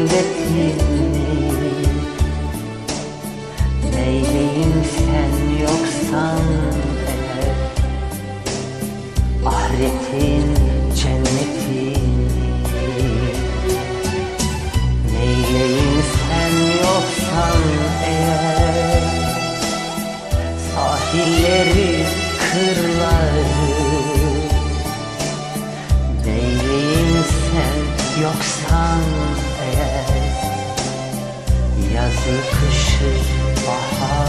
kalbimdekini sen yoksan eğer Ahretin cennetini Neyleyim sen yoksan eğer Sahilleri kırları Neyleyim sen yoksan Baharı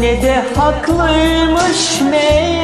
Ne de haklıymış meğer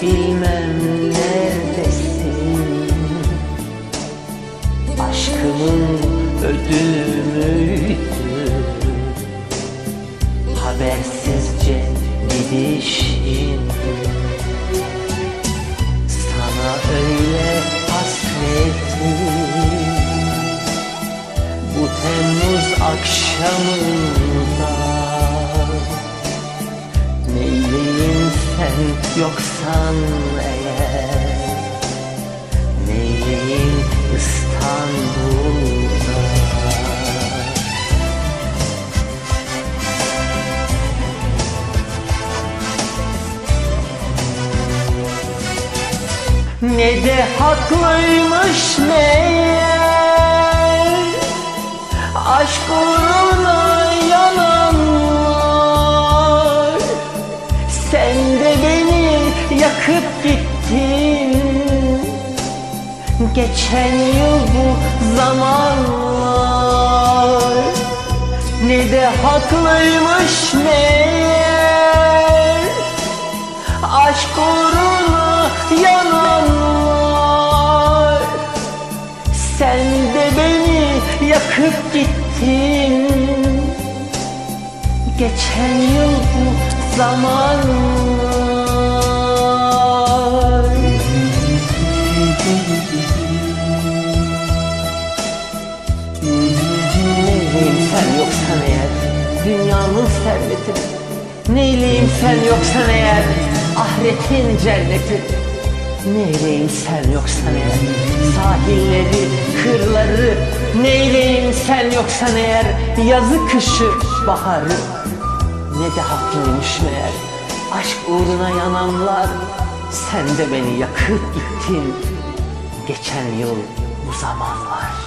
bilmem sen yoksan eğer Neyleyim İstanbul'da? Ne de haklıymış meğer. Aşk uğruna yakıp gittin. Geçen yıl bu zamanlar Ne de haklıymış meğer Aşk uğruna yananlar Sen de beni yakıp gittin. Geçen yıl bu zamanlar yoksan eğer Dünyanın serveti. Neyleyim sen yoksan eğer Ahiretin cenneti. Neyleyim sen yoksan eğer Sahilleri, kırları. Neyleyim sen yoksan eğer Yazı, kışı, baharı. Ne de haklıymış meğer Aşk uğruna yananlar. Sen de beni yakıp gittin Geçen yıl bu zamanlar